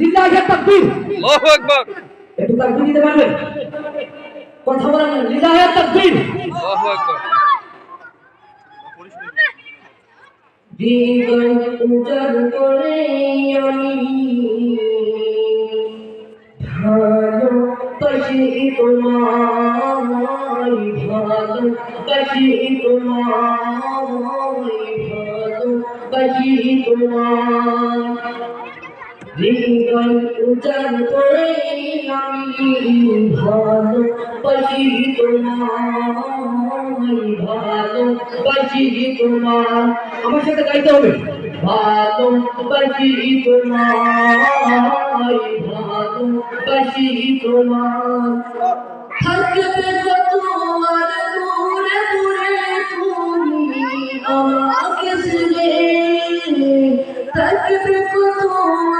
লিল্লাহি তাকবীর আল্লাহু আকবার। একটু তাকবীর দিতে পারবেন কথা বলেন লিল্লাহি তাকবীর আল্লাহু আকবার। জীবন উজাড় করে আমি ভালোবাসি তোমায় ভালোবাসি তোমায় ভালোবাসি তোমায় হৃদয় উজার করে আমি ভালোবাসি তোমায় ভালোবাসি তোমার আমার সাথে গাইতে হবে। ভালোবাসি তোমায় ভালোবাসি তোমার থাকবে তোমার দূরে দূরে তুমি আমাকে থাকবে তোমার